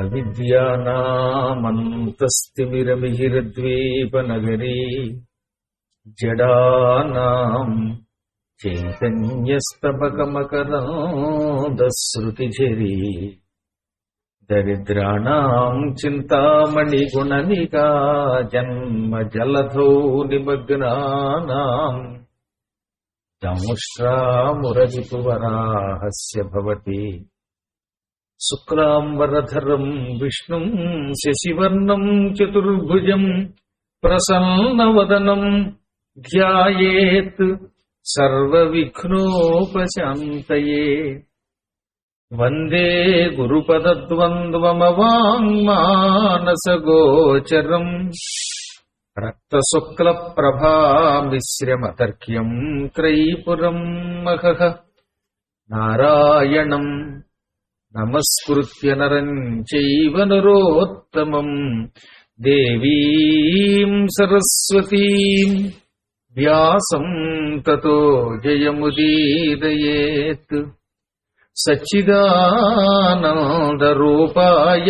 अविद्यानामन्त्रस्तिमिरबिहिर्द्वीपनगरी जडानाम् चैतन्यस्तभकमकरणोदश्रुतिशिरी दरिद्राणाम् चिन्तामणिगुणनिका जन्म जलथो निमग्नानाम् चमुष्ट्रामुरजितुवराहस्य भवति। शुक्लाम्बरधरम् विष्णुम् शशिवर्णम् चतुर्भुजम् प्रसन्नवदनम् ध्यायेत् सर्वविघ्नोपशान्तये। वन्दे गुरुपदद्वन्द्वमवाङ्मानसगोचरम्। मानसगोचरम् రక్తశుక్లప్రభామిశ్రమతర్క్యం త్రైపురం మహః నారాయణం నమస్కృత్య నరం చైవ నరోత్తమం దేవీం సరస్వతీం వ్యాసం తతో జయముదీరయేత్ సచ్చిదానందరూపాయ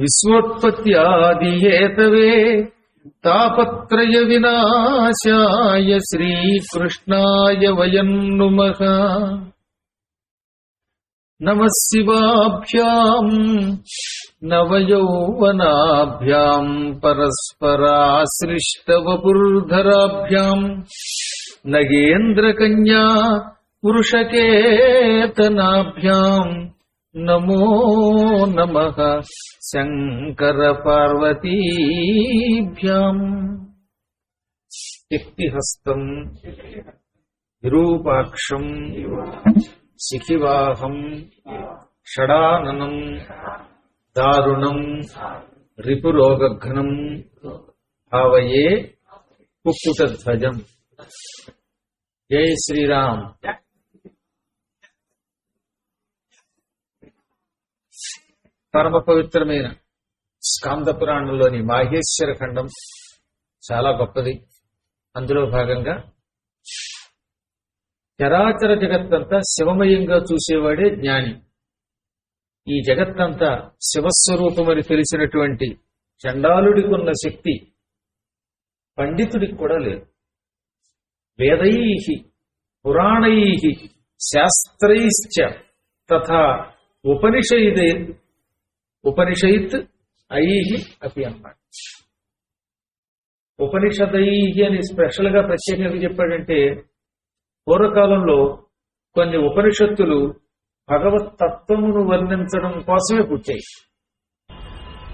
విశ్వోత్పత్యాదిహేతవే तापत्रयविनाशाय श्रीकृष्णाय वयम् नुमः। नमः शिवाभ्याम् नवयौवनाभ्याम् परस्पराश्रिष्टवपुर्धराभ्याम् नगेन्द्रकन्या पुरुषकेतनाभ्याम्। नमो नमः शङ्करपार्वतीभ्याम् शिक्तिहस्तम् विरूपाक्षम् शिखिवाहम् षडाननम् दारुणम् रिपुरोगघ्नम् भावये कुक्कुटध्वजम्। जय श्रीराम्। పరమ పవిత్రమైన స్కాంద పురాణంలోని మాహేశ్వర ఖండం చాలా గొప్పది. అందులో భాగంగా చరాచర జగత్తంతా శివమయంగా చూసేవాడే జ్ఞాని. ఈ జగత్తంతా శివస్వరూపమని తెలిసినటువంటి చండాలుడికున్న శక్తి పండితుడికి కూడా లేదు. వేదై పురాణై శాస్త్రైశ్చ తథా ఉపనిషైదే ఉపనిషయిత్ ఐహి అపి ఉపనిషత్ అయ్యి అని స్పెషల్గా ప్రత్యేకంగా చెప్పాడంటే పూర్వకాలంలో కొన్ని ఉపనిషత్తులు భగవత్ తత్వమును వర్ణించడం కోసమే పుట్టాయి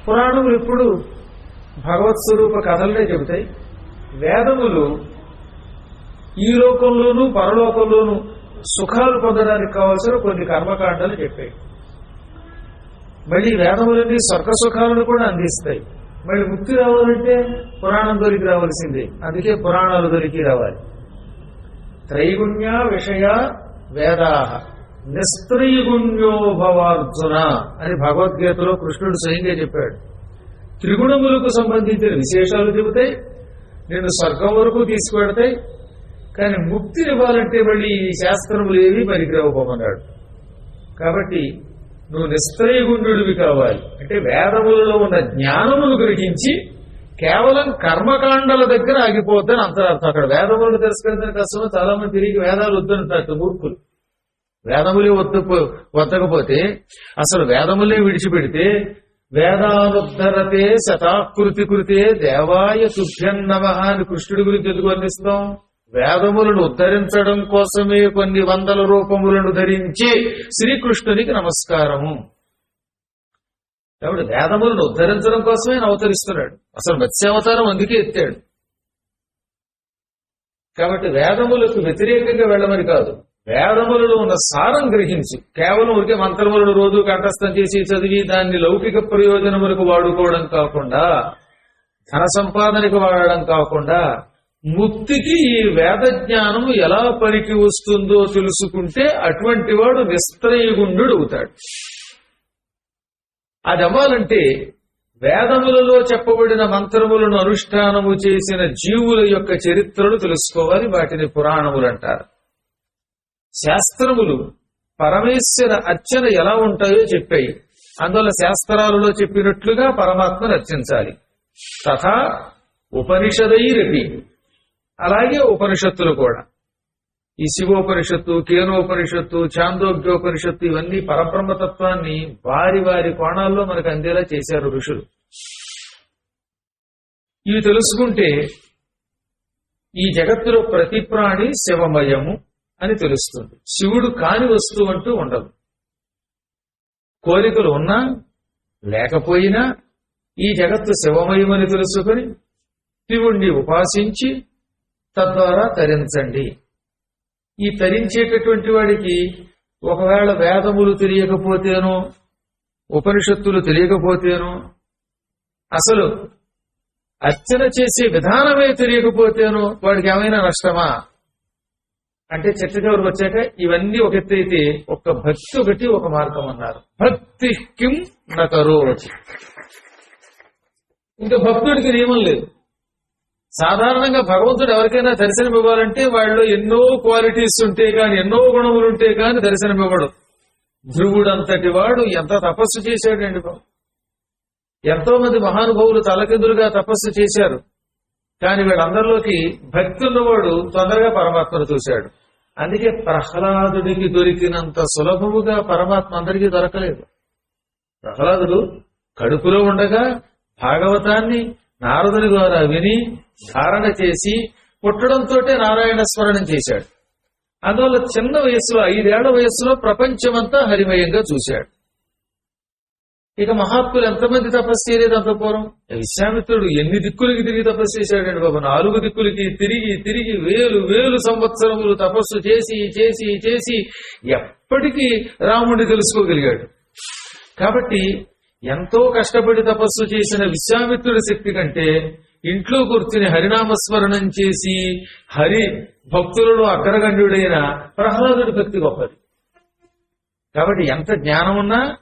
పురాణములు ఎప్పుడు భగవత్ స్వరూప కథలనే చెబుతాయి. వేదములు ఈ లోకంలోనూ పరలోకంలోనూ సుఖాలు పొందడానికి కావాల్సిన కొన్ని కర్మకాండాలు చెప్పాయి. మళ్ళీ వేదములన్నీ స్వర్గ సుఖాలను కూడా అందిస్తాయి. మళ్ళీ ముక్తి రావాలంటే పురాణం దొరికి రావాల్సిందే. అందుకే పురాణాలు దొరికి రావాలి. త్రైగుణ్య విషయ వేదాహ. నిస్త్రీగుణ్యో భవార్జున అని భగవద్గీతలో కృష్ణుడు స్వయంగా చెప్పాడు. త్రిగుణములకు సంబంధించిన విశేషాలు చెబుతాయి నేను స్వర్గం వరకు తీసుకువెడతాయి కానీ ముక్తినివ్వాలంటే మళ్ళీ ఈ శాస్త్రములు ఏవి పనికిరావుకోమన్నాడు కాబట్టి నువ్వు నిస్త్రయగుణ్యుడివి కావాలి. అంటే వేదములలో ఉన్న జ్ఞానమును గ్రహించి కేవలం కర్మకాండల దగ్గర ఆగిపోద్దని అంతరార్థం అక్కడ వేదములను తిరస్కరించిన కష్టమో. చాలా మంది తిరిగి వేదాలు వద్దంటారు మూర్ఖులు. వేదములే వద్ద వద్దకపోతే అసలు వేదములే విడిచిపెడితే వేదానుద్ధరతే శతాకృతి కృతే దేవాయ తుభ్యన్నమ అని కృష్ణుడి గురించి ఎందుకు వర్ణిస్తాం వేదములను ఉద్ధరించడం కోసమే కొన్ని వందల రూపములను ధరించి శ్రీకృష్ణునికి నమస్కారము. కాబట్టి వేదములను ఉద్ధరించడం కోసమే ఆయన అవతరిస్తున్నాడు. అసలు మత్స్యావతారం అందుకే ఎత్తాడు. కాబట్టి వేదములకు వ్యతిరేకంగా వెళ్ళమని కాదు. వేదములలో ఉన్న సారం గ్రహించి కేవలం ఊరికే మంత్రములను రోజు కంఠస్థం చేసి చదివి దాన్ని లౌకిక ప్రయోజనములకు వాడుకోవడం కాకుండా ధన సంపాదనకు వాడడం కాకుండా ముక్తికి ఈ వేద జ్ఞానము ఎలా పనికి వస్తుందో తెలుసుకుంటే అటువంటి వాడు నిస్త్రయగుండు అవుతాడు. అది అవ్వాలంటే వేదములలో చెప్పబడిన మంత్రములను అనుష్ఠానము చేసిన జీవుల యొక్క చరిత్రలు తెలుసుకోవాలి వాటిని పురాణములు అంటారు. శాస్త్రములు పరమేశ్వర అర్చన ఎలా ఉంటాయో చెప్పాయి. అందువల్ల శాస్త్రాలలో చెప్పినట్లుగా పరమాత్మను అర్చించాలి. తథా ఉపనిషదైరపి అలాగే ఉపనిషత్తులు కూడా. ఈ శివోపనిషత్తు కేనోపనిషత్తు చాందోగ్యోపనిషత్తు ఇవన్నీ పరబ్రహ్మతత్వాన్ని వారి వారి కోణాల్లో మనకు అందేలా చేశారు ఋషులు. ఇవి తెలుసుకుంటే ఈ జగత్తులో ప్రతి ప్రాణి శివమయము అని తెలుస్తుంది. శివుడు కాని వస్తువు అంటూ ఉండదు. కోరికలు ఉన్నా లేకపోయినా ఈ జగత్తు శివమయమని తెలుసుకొని శివుణ్ణి ఉపాసించి తద్వారా తరించండి. ఈ తరించేటటువంటి వాడికి ఒకవేళ వేదములు తెలియకపోతేనో ఉపనిషత్తులు తెలియకపోతేనో అసలు అర్చన చేసే విధానమే తెలియకపోతేనో వాడికి ఏమైనా నష్టమా? అంటే చెట్ట చివరికి వచ్చాక ఇవన్నీ ఒక ఎత్తు అయితే ఒక భక్తి ఒకటి ఒక మార్గం అన్నారు. భక్తి కిం నకరోచి. ఇంకా భక్తుడికి నియమం లేదు. సాధారణంగా భగవంతుడు ఎవరికైనా దర్శనం ఇవ్వాలంటే వాళ్ళు ఎన్నో క్వాలిటీస్ ఉంటే గాని ఎన్నో గుణములు ఉంటే గాని దర్శనం ఇవ్వడు. ధ్రువుడు అంతటి వాడు ఎంత తపస్సు చేశాడండి బాబు. ఎంతో మంది మహానుభావులు తలకిందులుగా తపస్సు చేశారు. కానీ వీళ్ళందరిలోకి భక్తి ఉన్నవాడు తొందరగా పరమాత్మను చూశాడు. అందుకే ప్రహ్లాదుడికి దొరికినంత సులభముగా పరమాత్మ అందరికీ దొరకలేదు. ప్రహ్లాదుడు కడుపులో ఉండగా భాగవతాన్ని నారదుని ద్వారా విని ధారణ చేసి పుట్టడంతో నారాయణ స్మరణం చేశాడు. అందువల్ల చిన్న వయసులో ఐదేళ్ళ వయస్సులో ప్రపంచమంతా హరిమయంగా చూశాడు. ఇక మహాత్ములు ఎంతమంది తపస్సు చేయలేదు అంతపూర్వం విశ్వామిత్రుడు ఎన్ని దిక్కులకి తిరిగి తపస్సు చేశాడండి బాబు? నాలుగు దిక్కులకి తిరిగి తిరిగి వేలు వేలు సంవత్సరములు తపస్సు చేసి చేసి చేసి ఎప్పటికీ రాముడిని తెలుసుకోగలిగాడు. కాబట్టి ఎంతో కష్టపడి తపస్సు చేసిన విశ్వామిత్రుడి శక్తి కంటే ఇంట్లో కూర్చుని హరినామస్మరణం చేసి హరి భక్తులలో అగ్రగణ్యుడైన ప్రహ్లాదుడి భక్తి గొప్పది. కాబట్టి ఎంత జ్ఞానం ఉన్నా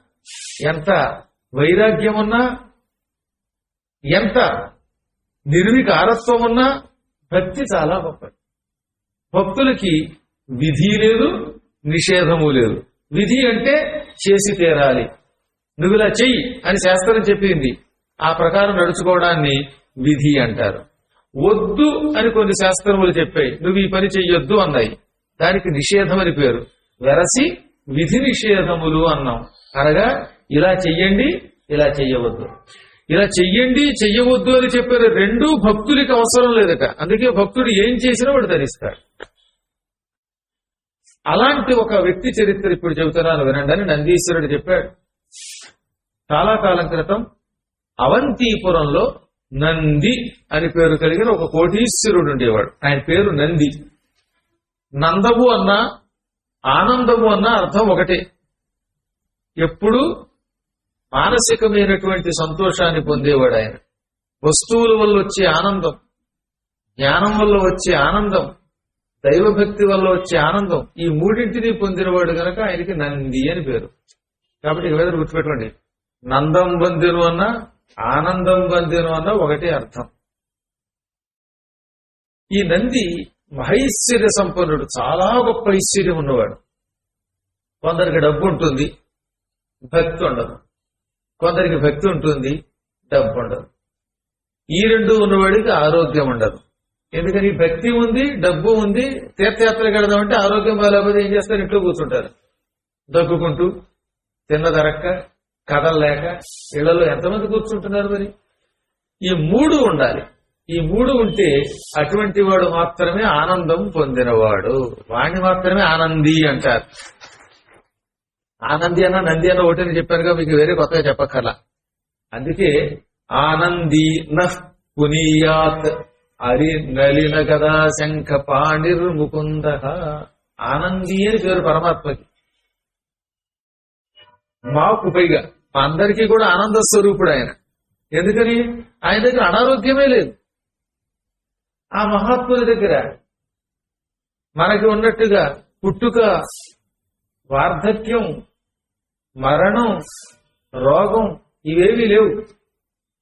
ఎంత వైరాగ్యం ఉన్నా ఎంత నిర్వికారత్వం ఉన్నా భక్తి చాలా గొప్పది. భక్తులకి విధి లేదు నిషేధము లేదు. విధి అంటే చేసి తీరాలి. నువ్వు ఇలా చెయ్యి అని శాస్త్రం చెప్పింది. ఆ ప్రకారం నడుచుకోవడాన్ని విధి అంటారు. వద్దు అని కొన్ని శాస్త్రములు చెప్పాయి. నువ్వు ఈ పని చెయ్యొద్దు అన్నాయి. దానికి నిషేధం అని పేరు. వెరసి విధి నిషేధములు అన్నాం. అనగా ఇలా చెయ్యండి ఇలా చెయ్యవద్దు. ఇలా చెయ్యండి చెయ్యవద్దు అని చెప్పారు రెండు భక్తులకి అవసరం లేదట. అందుకే భక్తుడు ఏం చేసినా వాడు ధరిస్తాడు. అలాంటి ఒక వ్యక్తి చరిత్ర ఇప్పుడు చెబుతున్నాను వినండి అని నందీశ్వరుడు చెప్పాడు. చాలా కాలం క్రితం అవంతిపురంలో నంది అని పేరు కలిగిన ఒక కోటీశ్వరుడు ఉండేవాడు. ఆయన పేరు నంది. నందము అన్న ఆనందము అన్న అర్థం ఒకటే. ఎప్పుడు మానసికమైనటువంటి సంతోషాన్ని పొందేవాడు ఆయన. వస్తువుల వల్ల వచ్చే ఆనందం జ్ఞానం వల్ల వచ్చే ఆనందం దైవభక్తి వల్ల వచ్చే ఆనందం ఈ మూడింటిని పొందినవాడు గనక ఆయనకి నంది అని పేరు. కాబట్టి ఇక మీద గుర్తుపెట్టుకోండి. నందం బందిను అన్న ఆనందం బందిను అన్న ఒకటే అర్థం. ఈ నంది మహైశ్వర్య సంపన్నుడు చాలా గొప్ప ఐశ్వర్యం ఉన్నవాడు. కొందరికి డబ్బు ఉంటుంది భక్తి ఉండదు. కొందరికి భక్తి ఉంటుంది డబ్బు ఉండదు. ఈ రెండు ఉన్నవాడికి ఆరోగ్యం ఉండదు. ఎందుకని? భక్తి ఉంది డబ్బు ఉంది తీర్థయాత్రకి వెళదామంటే ఆరోగ్యం బాగాలేకపోతే ఏం చేస్తారు? ఇంట్లో కూర్చుంటారు. దగ్గుకుంటూ తిన్న దరక్క కదలలేక ఇళ్ళలో ఎంతమంది కూర్చుంటున్నారు మరి? ఈ మూడు ఉండాలి. ఈ మూడు ఉంటే అటువంటి వాడు మాత్రమే ఆనందం పొందినవాడు. వాణ్ణి మాత్రమే ఆనంది అంటారు. ఆనంది అన్న నంది అన్న ఒకటి చెప్పానుగా మీకు వేరే కొత్తగా చెప్పక్కర్లా. అందుకే ఆనంది నః పునీయాత్ అరి నలిన కదా శంఖ పాణిర్ముకుంద ఆనంది అని పేరు పరమాత్మకి. మాకు పైగా అందరికీ కూడా ఆనంద స్వరూపుడు ఆయన. ఎందుకని? ఆయన దగ్గర అనారోగ్యమే లేదు. ఆ మహాత్ముల దగ్గర మనకి ఉన్నట్టుగా పుట్టుక వార్ధక్యం మరణం రోగం ఇవేవీ లేవు.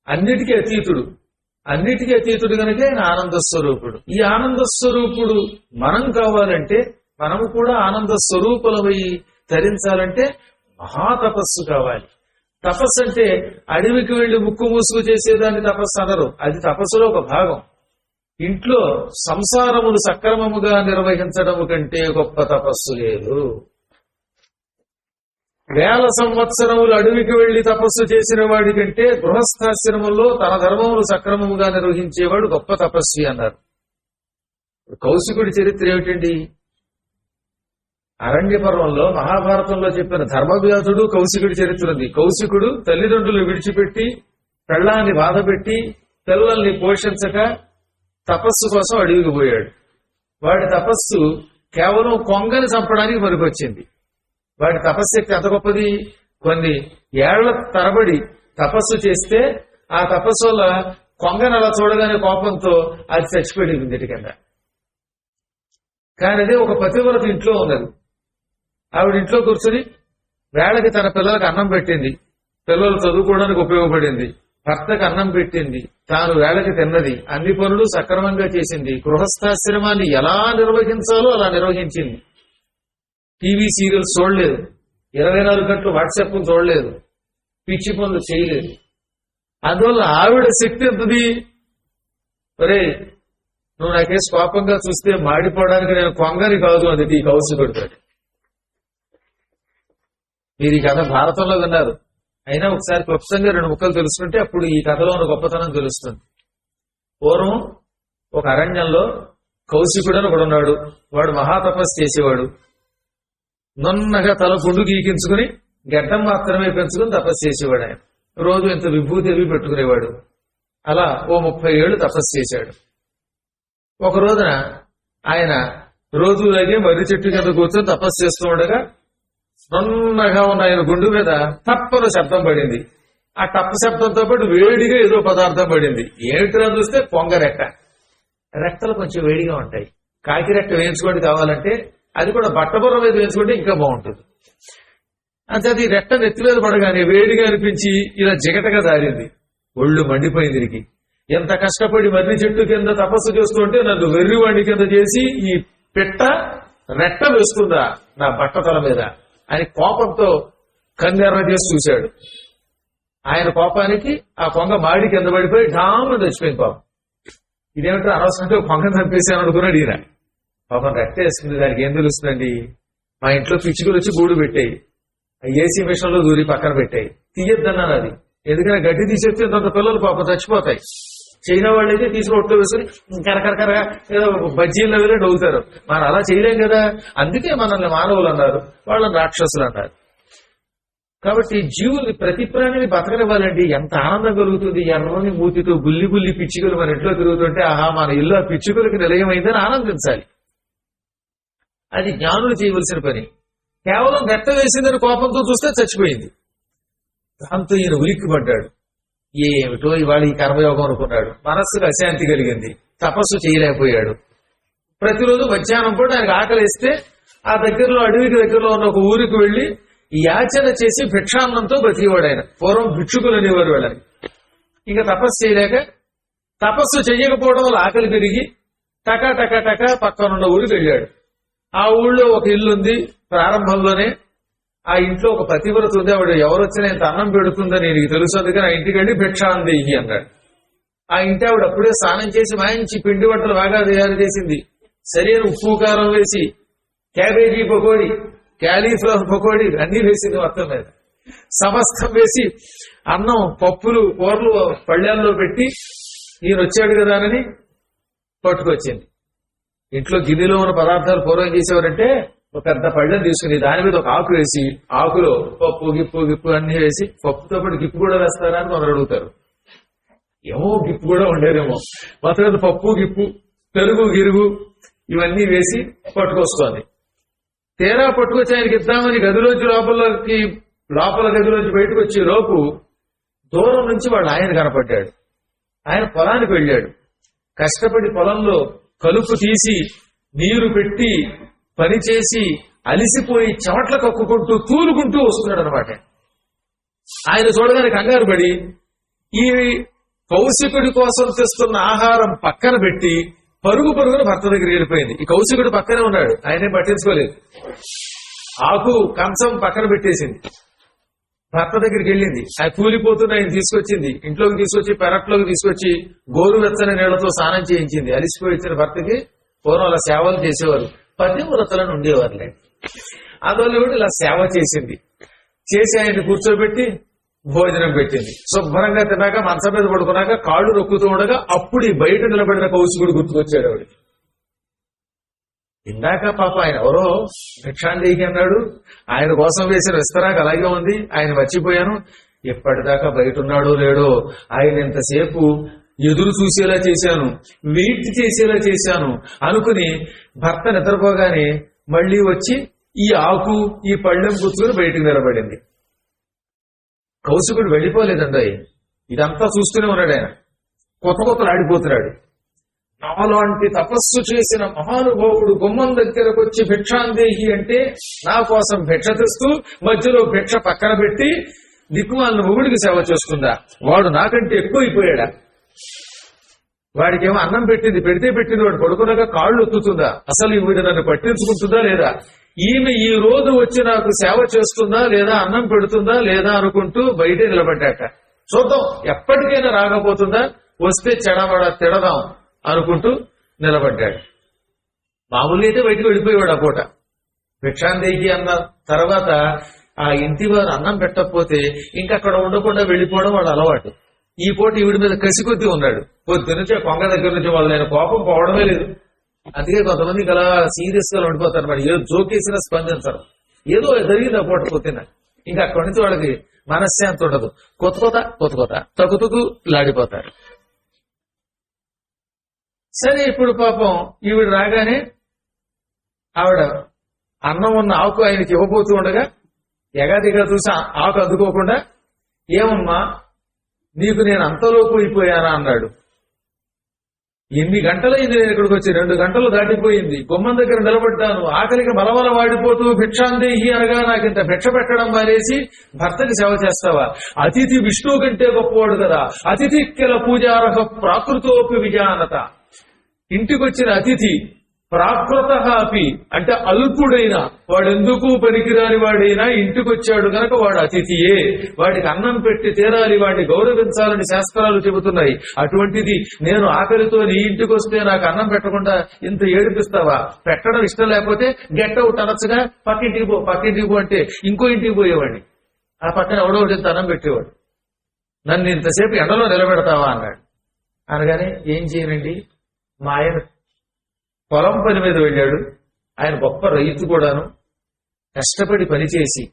అన్నిటికీ అతీతుడు. అన్నిటికీ అతీతుడు కనుక ఆయన ఆనంద స్వరూపుడు. ఈ ఆనంద స్వరూపుడు మనం కావాలంటే మనము కూడా ఆనంద స్వరూపులమై ధరించాలంటే మహాతపస్సు కావాలి. తపస్సు అంటే అడవికి వెళ్ళి ముక్కు మూసుకు చేసేదాన్ని తపస్సు అనరు. అది తపస్సులో ఒక భాగం. ఇంట్లో సంసారమును సక్రమముగా నిర్వహించడము కంటే గొప్ప తపస్సు లేదు. వేల సంవత్సరములు అడవికి వెళ్ళి తపస్సు చేసిన వాడి కంటే గృహస్థాశ్రమంలో తన ధర్మములు సక్రమముగా నిర్వహించేవాడు గొప్ప తపస్వి అన్నారు. కౌశికుడి చరిత్ర ఏమిటండి? అరణ్య పర్వంలో మహాభారతంలో చెప్పిన ధర్మవ్యాసుడు కౌశికుడి చరిత్ర ఉంది. కౌశికుడు తల్లిదండ్రులు విడిచిపెట్టి పెళ్ళాన్ని బాధపెట్టి పిల్లల్ని పోషించక తపస్సు కోసం అడవికి పోయాడు వాడి తపస్సు కేవలం కొంగని చంపడానికి పనికొచ్చింది. వాడి తపస్శక్తి ఎంత గొప్పది? కొన్ని ఏళ్ళ తరబడి తపస్సు చేస్తే ఆ తపస్సు వల్ల కొంగను అలా చూడగానే కోపంతో అది చచ్చిపోయింది కింద. కానీ అదే ఒక పతివ్రత ఇంట్లో ఉన్నది. ఆవిడ ఇంట్లో కూర్చుని వేళకి తన పిల్లలకు అన్నం పెట్టింది. పిల్లలు చదువుకోవడానికి ఉపయోగపడింది. భర్తకు అన్నం పెట్టింది. తాను వేళకి తిన్నది. అన్ని పనులు సక్రమంగా చేసింది. గృహస్థాశ్రమాన్ని ఎలా నిర్వహించాలో అలా నిర్వహించింది. టీవీ సీరియల్స్ చూడలేదు. ఇరవై నాలుగు గంటలు వాట్సాప్ చూడలేదు. పిచ్చి పనులు చేయలేదు. అందువల్ల ఆవిడ శక్తి ఎంతది? ఒరే నువ్వు నాకేసి కోపంగా చూస్తే మాడిపోవడానికి నేను కొంగని కాదు అది నీకు అవసరం పెడతాడు మీరు ఈ కథ భారతంలో విన్నారు. అయినా ఒకసారి క్లుప్తంగా రెండు ముక్కలు తెలుసుకుంటే అప్పుడు ఈ కథలో ఉన్న గొప్పతనం తెలుస్తుంది. పూర్వం ఒక అరణ్యంలో కౌశికుడు అని ఒకడు ఉన్నాడు. వాడు మహాతపస్సు చేసేవాడు. నున్నగా తల పుండు గీకించుకుని గడ్డం మాత్రమే పెంచుకుని తపస్సు చేసేవాడు ఆయన. రోజు ఇంత విభూతి అవి పెట్టుకునేవాడు. అలా ఓ ముప్పై ఏళ్ళు తపస్సు చేశాడు. ఒక రోజున ఆయన రోజులాగే మర్రి చెట్టు కింద కూర్చొని తపస్సు చేస్తూ ఉండగా సన్నగా ఉన్న ఆయన గుండు మీద తప్పన శబ్దం పడింది. ఆ టప్ప శబ్దంతో పాటు వేడిగా ఏదో పదార్థం పడింది. ఏమిటిరా చూస్తే పొంగ రెక్క రెక్కలు కొంచెం వేడిగా ఉంటాయి. కాకి రెట్ట వేయించుకోండి కావాలంటే అది కూడా బట్టబుర్ర మీద వేయించుకుంటే ఇంకా బాగుంటుంది. అంటే అది రెట్ట నెత్తి మీద పడగానే వేడిగా అనిపించి ఇలా జిగటగా దారింది. ఒళ్ళు మండిపోయింది దీనికి. ఎంత కష్టపడి మర్రి చెట్టు కింద తపస్సు చేస్తుంటే నన్ను వెర్రివాణి కింద చేసి ఈ పిట్ట రెట్ట వేసుకుందా నా బట్టతల మీద. అని కోపంతో కన్నెర్ర చేసి చూశాడు. ఆయన కోపానికి ఆ కొంగ మాడి కింద పడిపోయి డాము చచ్చిపోయింది పాపం. ఇదేమిటో అనవసరంగా కొంగను చంపేశాను అనుకున్నాడు ఈయన. పాపం రెట్ట వేసుకుంది దానికి ఏం తెలుస్తుందండి? మా ఇంట్లో పిచ్చుకలు వచ్చి గూడు పెట్టాయి. ఏసీ మిషన్లో దూరి పక్కన పెట్టాయి. తీయొద్దన్నాను అది. ఎందుకంటే గడ్డి తీసేస్తే ఇంత పిల్లలు పాపం చచ్చిపోతాయి. చైనా వాళ్ళైతే తీసుకుని ఒట్లో వేసుకుని కరకరకర ఏదో బజ్జీల్లో వెళ్ళి మనం అలా చేయలేం కదా. అందుకే మనల్ని మానవులు అన్నారు. వాళ్ళని రాక్షసులు అన్నారు. కాబట్టి జీవులు ప్రతి ప్రాణిని బతకనివ్వాలండి. ఎంత ఆనందం కలుగుతుంది. ఎర్రని మూతితో గుల్లి గుల్లి పిచ్చుకలు మన ఇంట్లో తిరుగుతుంటే ఆహా మన ఇల్లు ఆ పిచ్చుకలకి నిలయమైందని ఆనందించాలి అది జ్ఞానులు చేయవలసిన పని. కేవలం గట్ట వేసిందని కోపంతో చూస్తే చచ్చిపోయింది. దాంతో ఈయన ఉలిక్కి పడ్డాడు ఏమిటో ఇవాళ ఈ కర్మయోగం అనుకున్నాడు. మనస్సుకు అశాంతి కలిగింది. తపస్సు చేయలేకపోయాడు. ప్రతిరోజు మధ్యాహ్నం కూడా ఆయనకు ఆకలిస్తే ఆ దగ్గరలో అడవికి దగ్గరలో ఉన్న ఒక ఊరికి వెళ్ళి యాచన చేసి భిక్షాన్నంతో బ్రతికేవాడు ఆయన. పూర్వం భిక్షుకులు అనేవారు వాళ్ళని. ఇంకా తపస్సు చేయలేక తపస్సు చేయకపోవడం వల్ల ఆకలి పెరిగి టకా టకా టకా పక్కనున్న ఊరికి వెళ్ళాడు. ఆ ఊళ్ళో ఒక ఇల్లు ఉంది ప్రారంభంలోనే. ఆ ఇంట్లో ఒక పతివ్రత ఉంది. ఆవిడ ఎవరు వచ్చినా ఇంత అన్నం పెడుతుందని నీకు తెలుసు అందుకని ఆ ఇంటికి వెళ్ళి భిక్షాందేహి అన్నాడు. ఆ ఇంటి ఆవిడ అప్పుడే స్నానం చేసి మంచి పిండి వంటలు బాగా తయారు చేసింది. సరైన ఉప్పు కారం వేసి క్యాబేజీ పకోడీ క్యాలీఫ్లవర్ పకోడీ అన్ని వేసింది మొత్తం మీద. సమస్తం వేసి అన్నం పప్పులు కూరలు పళ్ళెల్లో పెట్టి ఈయన వచ్చాడు కదా అని పట్టుకొచ్చింది. ఇంట్లో గిన్నెలో ఉన్న పదార్థాలు పూర్వం చేసేవారంటే ఒక పెద్ద పళ్ళెం తీసుకుని దాని మీద ఒక ఆకు వేసి ఆకులో పప్పు గిప్పు గిప్పు అన్ని వేసి పప్పుతో పాటు గిప్పు కూడా వేస్తారా అని కొందరు అడుగుతారు. ఏమో గిప్పు కూడా ఉండేదేమో మొత్తం పప్పు గిప్పు పెరుగు గిరుగు ఇవన్నీ వేసి పట్టుకొస్తోంది. తేరా పట్టుకొచ్చి ఆయనకి ఇద్దామని గదిలోంచి లోపలికి లోపల గదిలోంచి బయటకు వచ్చే లోపు దూరం నుంచి వాళ్ళు ఆయన కనపడ్డాడు. ఆయన పొలానికి వెళ్ళాడు. కష్టపడి పొలంలో కలుపు తీసి నీరు పెట్టి పని చేసి అలిసిపోయి చెమట్ల కక్కుకుంటూ తూలుకుంటూ వస్తున్నాడు అనమాట ఆయన చూడగానే కంగారు పడి ఈ కౌశికుడి కోసం తెస్తున్న ఆహారం పక్కన పెట్టి పరుగు పరుగున భర్త దగ్గర వెళ్ళిపోయింది. ఈ కౌశికుడు పక్కనే ఉన్నాడు. ఆయనే పట్టించుకోలేదు. ఆకు కంచం పక్కన పెట్టేసింది. భర్త దగ్గరికి వెళ్ళింది. ఆ కూలిపోతున్న ఆయన తీసుకొచ్చింది. ఇంట్లోకి తీసుకొచ్చి పెరట్లోకి తీసుకొచ్చి గోరువెచ్చని నీళ్ళతో స్నానం చేయించింది. అలిసిపోయి వచ్చిన భర్తకి పూర్వం అలా సేవలు చేసేవారు. పతివ్రతలను ఉండేవారులే అందువల్ల కూడా ఇలా సేవ చేసింది. చేసి ఆయన కూర్చోబెట్టి భోజనం పెట్టింది. శుభ్రంగా తిన్నాక మంచం మీద పడుకున్నాక కాళ్ళు రొక్కుతూ ఉండగా అప్పుడు ఈ బయట నిలబడిన కౌశికుడు గుర్తుకొచ్చాడు ఆవిడ ఇందాక పాప ఆయన ఎవరో భిక్షాందేకి అన్నాడు. ఆయన కోసం వేసిన విస్తరాకు అలాగే ఉంది. ఆయన మర్చిపోయాను. ఎప్పటిదాకా బయట ఉన్నాడో లేడో ఆయన ఇంతసేపు ఎదురు చూసేలా చేశాను వెయిట్ చేసేలా చేశాను అనుకుని భర్త నిద్రపోగానే మళ్ళీ వచ్చి ఈ ఆకు ఈ పళ్ళెం కూర్చుని బయటకు నిలబడింది. కౌశికుడు వెళ్ళిపోలేదండి ఇదంతా చూస్తూనే ఉన్నాడు ఆయన. కొత్త కొత్తలు ఆడిపోతున్నాడు. నాలాంటి తపస్సు చేసిన మహానుభావుడు గుమ్మం దగ్గరకు వచ్చి భిక్షాందేహి అంటే నా కోసం భిక్ష తెస్తూ మధ్యలో భిక్ష పక్కన పెట్టి దిక్కుమాలను మొగుడికి సేవ చేస్తుందా వాడు నాకంటే ఎక్కువ అయిపోయాడా వాడికేమో అన్నం పెట్టింది పెడితే పెట్టింది వాడు పడుకున్నాక కాళ్ళు ఒత్తుతుందా అసలు ఈవిడ నన్ను పట్టించుకుంటుందా లేదా? ఈమె ఈ రోజు వచ్చి నాకు సేవ చేస్తుందా లేదా అన్నం పెడుతుందా లేదా అనుకుంటూ బయటే నిలబడ్డాక చూద్దాం ఎప్పటికైనా రాకపోతుందా? వస్తే చెడబడ తిడదాం అనుకుంటూ నిలబడ్డాడు. మామూలు అయితే బయటకు వెళ్ళిపోయేవాడు ఆ పూట. భిక్షాందేహి అన్న తర్వాత ఆ ఇంటి వారు అన్నం పెట్టకపోతే ఇంకా అక్కడ ఉండకుండా వెళ్ళిపోవడం వాడు అలవాటు. ఈ పూట ఈవిడి మీద కసి కొద్ది ఉన్నాడు పొద్దు నుంచి కొంగ దగ్గర నుంచి వాళ్ళు నేను కోపం పోవడమే లేదు. అందుకే కొంతమంది అలా సీరియస్గా ఉండిపోతారు మరి. ఏదో జోకేసినా స్పందించరు. ఏదో జరిగింది ఆ పూట పొద్దున ఇంకా అక్కడి నుంచి వాళ్ళకి మనశ్శాంతి ఉండదు. కొత్త కొత్త కొత్త కొత్త. తగ్గుతుకు లాడిపోతారు. సరే ఇప్పుడు పాపం ఈవిడ రాగానే ఆవిడ అన్నం ఉన్న ఆకు ఆయనకి ఇవ్వబోతూ ఉండగా ఎగాదిగా చూసి ఆకు అందుకోకుండా ఏమమ్మా నీకు నేను అంతలోపు అయిపోయానా అన్నాడు. ఎన్ని గంటలైంది నేను ఇక్కడికి వచ్చి? రెండు గంటలు దాటిపోయింది. గుమ్మం దగ్గర నిలబడ్డాను. ఆకలికి మలమల వాడిపోతూ భిక్షాందేహి అనగా నాకు ఇంత భిక్ష పెట్టడం మానేసి భర్తకి సేవ చేస్తావా? అతిథి విష్ణువు కంటే గొప్పవాడు కదా. అతిథి కెల పూజారహ ప్రాకృతోపి విజానత. ఇంటికొచ్చిన అతిథి ప్రాకృత హాపి అంటే అల్పుడైన. వాడెందుకు పనికిరాని వాడైనా ఇంటికొచ్చాడు గనక వాడు అతిథియే. వాడికి అన్నం పెట్టి తీరాలి వాడిని గౌరవించాలని శాస్త్రాలు చెబుతున్నాయి. అటువంటిది నేను ఆకలితో నీ ఇంటికి వస్తే నాకు అన్నం పెట్టకుండా ఇంత ఏడిపిస్తావా? పెట్టడం ఇష్టం లేకపోతే గెట్ అవుట్ అనొచ్చుగా. పక్కింటికి పో పక్కింటికి పో అంటే ఇంకో ఇంటికి పోయేవాడిని. ఆ పక్కన ఎవడో ఇంత అన్నం పెట్టేవాడు. నన్ను ఇంతసేపు ఎండలో నిలబెడతావా అన్నాడు. అనగానే ఏం చేయనండి? మా ఆయన పొలం పని మీద వెళ్ళాడు. ఆయన గొప్ప రైతు కూడాను. కష్టపడి పనిచేసి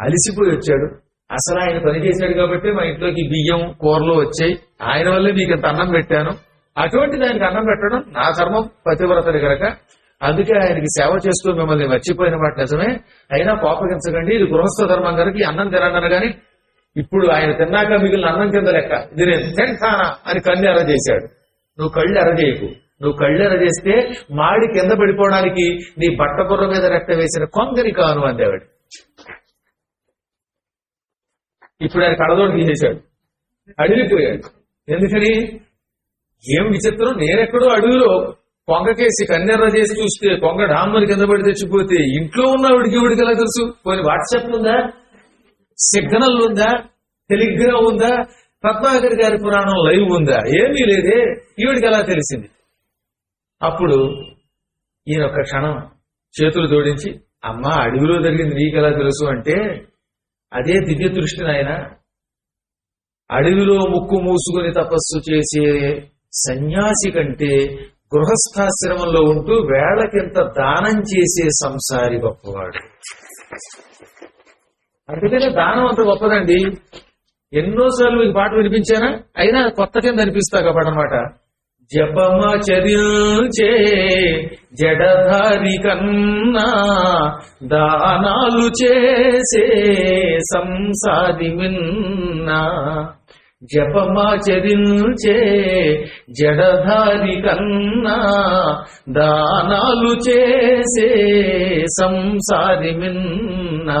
అలిసిపోయి వచ్చాడు. అసలు ఆయన పనిచేశాడు కాబట్టి మా ఇంట్లోకి బియ్యం కూరలు వచ్చాయి. ఆయన వల్లే మీకు ఇంత అన్నం పెట్టాను. అటువంటి దానికి అన్నం పెట్టడం నా ధర్మం పతివ్రతలు కనుక అందుకే ఆయనకి సేవ చేస్తూ మిమ్మల్ని మర్చిపోయిన మాట నిజమే. అయినా కోపగించకండి. ఇది గృహస్థ ధర్మం కనుక అన్నం తినను కానీ ఇప్పుడు ఆయన తిన్నాక మిగిలిన అన్నం కింద లెక్క. ఇది నేను తింటానా అని కన్ను ఎర్ర చేశాడు నువ్వు కళ్ళు ఎర్రజేయకు నువ్వు కళ్ళు చేస్తే మాడి కింద పడిపోవడానికి నీ బట్ట బుర్ర మీద రెట్ట వేసిన కొంగని కాను అందేవాడు. ఇప్పుడు ఆయన కళ్ళతోటి తీసేశాడు. అడిగిపోయాడు. ఎందుకని? ఏం విచిత్రం నేనెక్కడో అడవిలో కొంగకేసి కన్నెర్ర చేసి చూస్తే కొంగ డామ్మని కింద పడి తెచ్చిపోతే ఇంట్లో ఉన్న ఉడికి ఈవిడికి ఎలా తెలుసు? కొన్ని వాట్సాప్ ఉందా? సిగ్నల్ ఉందా? టెలిగ్రామ్ ఉందా? పద్మాకర్ గారి పురాణం లైవ్ ఉందా? ఏమీ లేదే. ఈవిడికి ఎలా తెలిసింది? అప్పుడు ఈయన ఒక క్షణం చేతులు జోడించి అమ్మ అడవిలో జరిగింది నీకు ఎలా తెలుసు? అంటే అదే దివ్య దృష్టి నాయన. అడవిలో ముక్కు మూసుకుని తపస్సు చేసే సన్యాసి కంటే గృహస్థాశ్రమంలో ఉంటూ వేళకింత దానం చేసే సంసారి గొప్పవాడు. అందుకనే దానం అంత గొప్పదండి. ఎన్నోసార్లు మీకు పాట వినిపించానా? అయినా కొత్త కింద అనిపిస్తా కాబడనమాట జపమచరించే జడధారి కన్నా దానాలు చేసే సంసారి విన్నా జపమాచరించే జడధారి కన్నా దానాలు చేసే సంసారి మిన్నా.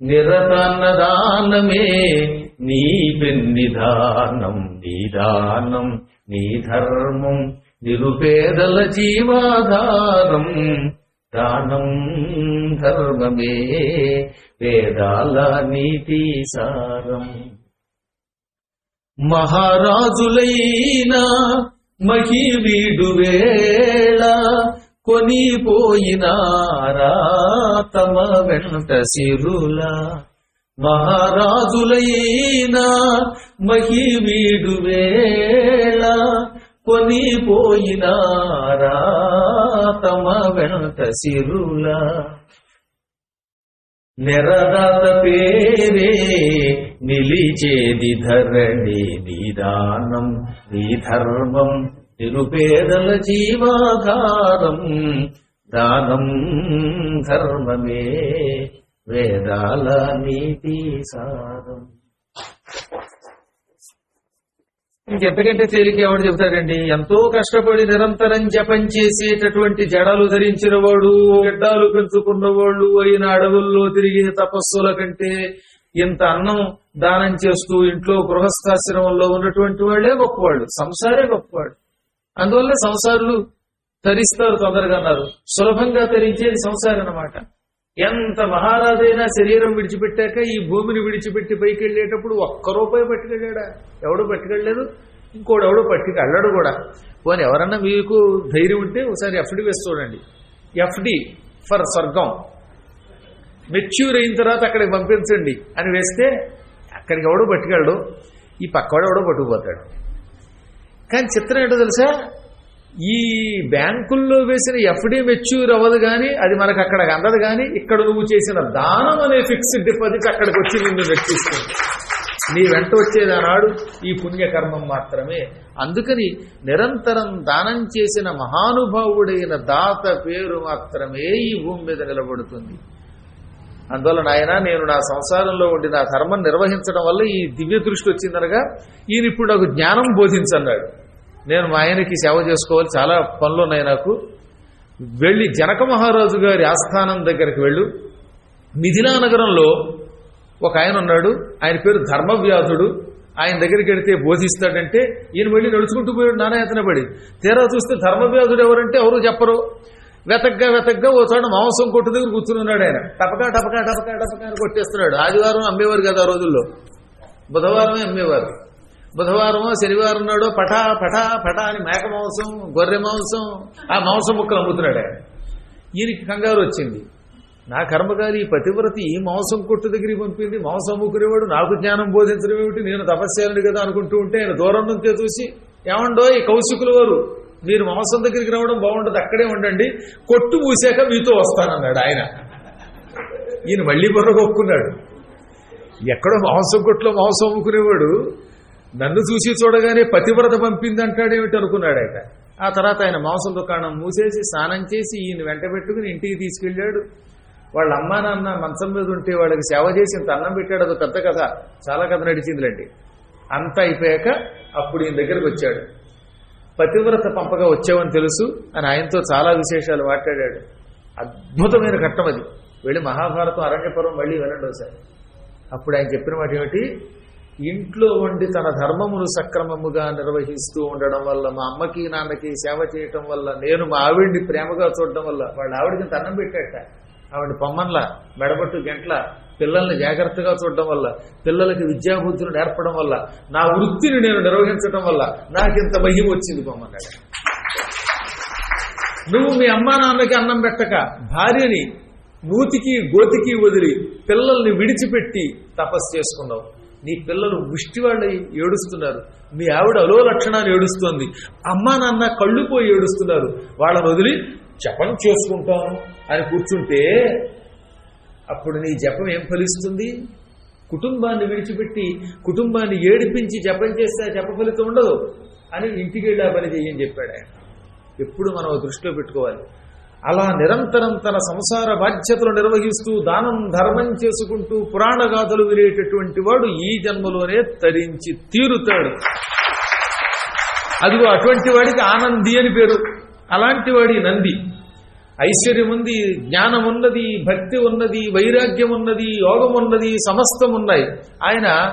నిరతన్నదానమే నీ పెన్నిధానం నిదానం నీ ధర్మం నిరుపేదల జీవాధారం. దానం ధర్మమే వేదాల నీతి సారం. మహారాజులైనా మహివీడు వేళ కొనిపోయినారా తమ వెంట సిరుల. మహారాజులైనా మహివీడు వేళ కొనిపోయినారా తమ వెంట సిరుల నెరదాత పేరే నిలిచేది ధరణి నిదానం నీ ధర్మం నిరుపేదల జీవాధారం దానం ధర్మమే వేదాల నీతి సారం. ఇంకెంతకంటే తేలిక ఎవడు చెబుతాడండి? ఎంతో కష్టపడి నిరంతరం జపం చేసేటటువంటి జడలు ధరించిన వాడు గడ్డాలు పెంచుకున్నవాళ్ళు అయిన అడవుల్లో తిరిగే తపస్సుల కంటే ఇంత అన్నం దానం చేస్తూ ఇంట్లో గృహస్థాశ్రమంలో ఉన్నటువంటి వాళ్ళే గొప్పవాళ్ళు సంసారే గొప్పవాడు. అందువల్ల సంసారులు తరిస్తారు తొందరగా అన్నారు. సులభంగా తరించేది సంసారం అన్నమాట ఎంత మహారాజైనా శరీరం విడిచిపెట్టాక ఈ భూమిని విడిచిపెట్టి పైకి వెళ్ళేటప్పుడు ఒక్క రూపాయి పట్టుకెళ్ళాడా? ఎవడు పట్టుకెళ్ళలేదు. ఇంకోడు పట్టుకెళ్ళాడు కూడా. పోనీ ఎవరన్నా మీకు ధైర్యం ఉంటే ఒకసారి ఎఫ్డి వేసి చూడండి. ఎఫ్డి ఫర్ స్వర్గం. మెచ్యూర్ అయిన తర్వాత అక్కడికి పంపించండి అని వేస్తే అక్కడికి ఎవడో పట్టుకెళ్ళడు. ఈ పక్కవాడు ఎవడో పట్టుకుపోతాడు. కానీ చిత్రం ఏంటో తెలుసా? ఈ బ్యాంకుల్లో వేసిన ఎఫ్డి మెచ్యూర్ అవ్వదు కానీ అది మనకు అక్కడ అందదు కానీ ఇక్కడ నువ్వు చేసిన దానం అనే ఫిక్స్డ్ డిపాజిట్ అక్కడికి వచ్చి నిన్ను వెచ్చిస్తుంది నీ వెంట వచ్చేది ఆనాడు ఈ పుణ్యకర్మం మాత్రమే. అందుకని నిరంతరం దానం చేసిన మహానుభావుడైన దాత పేరు మాత్రమే ఈ భూమి మీద నిలబడుతుంది. అందువల్ల నాయన నేను నా సంసారంలో ఉండి నా ధర్మం నిర్వహించడం వల్ల ఈ దివ్య దృష్టి వచ్చిందనగా ఈయన ఇప్పుడు నాకు జ్ఞానం బోధించన్నాడు. నేను మా ఆయనకి సేవ చేసుకోవాలి చాలా పనులు ఉన్నాయి నాకు. వెళ్ళి జనక మహారాజు గారి ఆస్థానం దగ్గరికి వెళ్ళు. మిథిలా నగరంలో ఒక ఆయన ఉన్నాడు ఆయన పేరు ధర్మవ్యాధుడు. ఆయన దగ్గరికి వెళితే బోధిస్తాడంటే ఈయన వెళ్ళి నడుచుకుంటూ పోయాడు నానాయతన పడి. తీరా చూస్తే ధర్మవ్యాధుడు ఎవరంటే ఎవరు చెప్పరు. వెతగ్గా వెతగ్గా ఓ చోట మాంసం కొట్టు దగ్గర కూర్చుని ఉన్నాడు ఆయన. టపకా టపకా టపకా టపకా కొట్టేస్తున్నాడు. ఆదివారం అమ్మేవారు కదా ఆ రోజుల్లో. బుధవారమే అమ్మేవారు. బుధవారమో శనివారం నాడు పటా పటా పటా అని మేక మాంసం గొర్రె మాంసం ఆ మాంసం ముక్కలు అమ్ముతున్నాడే. ఈయనకి కంగారు వచ్చింది. నా కర్మగారి ఈ పతివ్రతి ఈ మాంసం కొట్టు దగ్గరికి పంపింది. మాంసం అమ్ముకునేవాడు నాకు జ్ఞానం బోధించడం ఏమిటి? నేను తపస్యాలని కదా అనుకుంటూ ఉంటే ఆయన దూరం నుంచే చూసి ఏమండో ఈ కౌశికుల వారు? మీరు మాంసం దగ్గరికి రావడం బాగుండదు అక్కడే ఉండండి. కొట్టు మూసాక మీతో వస్తానన్నాడు ఆయన. ఈయన మళ్ళీ బుర్ర కొక్కున్నాడు ఎక్కడో మాంసం కొట్లో మాంసం అమ్ముకునేవాడు నన్ను చూసి చూడగానే పతివ్రత పంపింది అంటాడేమిటి అనుకున్నాడు ఆ తర్వాత ఆయన మాంసం దుకాణం మూసేసి స్నానం చేసి ఈయన వెంట పెట్టుకుని ఇంటికి తీసుకెళ్ళాడు. వాళ్ళ అమ్మా నాన్న మంచం మీద ఉంటే వాళ్ళకి సేవ చేసి ఇంత అన్నం పెట్టాడు అది పెద్ద కథ. చాలా కథ నడిచిందిలేండి. అంతా అయిపోయాక అప్పుడు ఈయన దగ్గరకు వచ్చాడు. పతివ్రత పంపగా వచ్చావని తెలుసు అని ఆయనతో చాలా విశేషాలు మాట్లాడాడు. అద్భుతమైన ఘట్టం అది. వెళ్ళి మహాభారతం అరణ్యపురం మళ్ళీ వినండి ఒకసారి. అప్పుడు ఆయన చెప్పిన మాట ఏమిటి? ఇంట్లో ఉండి తన ధర్మమును సక్రమముగా నిర్వహిస్తూ ఉండడం వల్ల మా అమ్మకి నాన్నకి సేవ చేయటం వల్ల నేను మా ఆవిడ్ని ప్రేమగా చూడడం వల్ల వాళ్ళ ఆవిడకి తన్నం అన్నం పెట్టాట. ఆవిడ పొమ్మన్ల మెడబట్టు గంటల పిల్లల్ని జాగ్రత్తగా చూడడం వల్ల పిల్లలకి విద్యాబుద్ధులు నేర్పడం వల్ల నా వృత్తిని నేను నిర్వహించడం వల్ల నాకింత మహిమ వచ్చింది పొమ్మన్నాడు. నువ్వు మీ అమ్మా నాన్నకి అన్నం పెట్టక భార్యని నూతికి గోతికి వదిలి పిల్లల్ని విడిచిపెట్టి తపస్సు చేసుకున్నావు. నీ పిల్లలు ముష్టివాళ్ళై ఏడుస్తున్నారు. మీ ఆవిడ అలో లక్షణాలు ఏడుస్తోంది. అమ్మా నాన్న కళ్ళు పోయి ఏడుస్తున్నారు. వాళ్ళని వదిలి జపం చేసుకుంటాను అని కూర్చుంటే అప్పుడు నీ జపం ఏం ఫలిస్తుంది? కుటుంబాన్ని విడిచిపెట్టి కుటుంబాన్ని ఏడిపించి జపం చేస్తే జప ఫలితం ఉండదు అని ఇంటికి వెళ్ళి ఆ పని చెయ్యని చెప్పాడు ఆయన. ఎప్పుడు మనం దృష్టిలో పెట్టుకోవాలి. అలా నిరంతరం తన సంసార బాధ్యతలు నిర్వహిస్తూ దానం ధర్మం చేసుకుంటూ పురాణగాథలు వినేటటువంటి వాడు ఈ జన్మలోనే తరించి తీరుతాడు. అదిగో అటువంటి వాడికి ఆనంది అని పేరు. అలాంటి వాడి నంది. ఐశ్వర్యం ఉంది జ్ఞానం ఉన్నది భక్తి ఉన్నది వైరాగ్యం ఉన్నది యోగం ఉన్నది సమస్తం ఉన్నాయి. ఆయన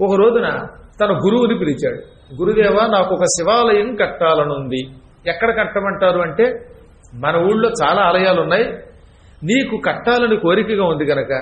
ఒక రోజున తన గురువుని పిలిచాడు. గురుదేవ నాకు ఒక శివాలయం కట్టాలనుంది. ఎక్కడ కట్టమంటారు అంటే మన ఊళ్ళో చాలా ఆలయాలు ఉన్నాయి నీకు కట్టాలని కోరికగా ఉంది గనక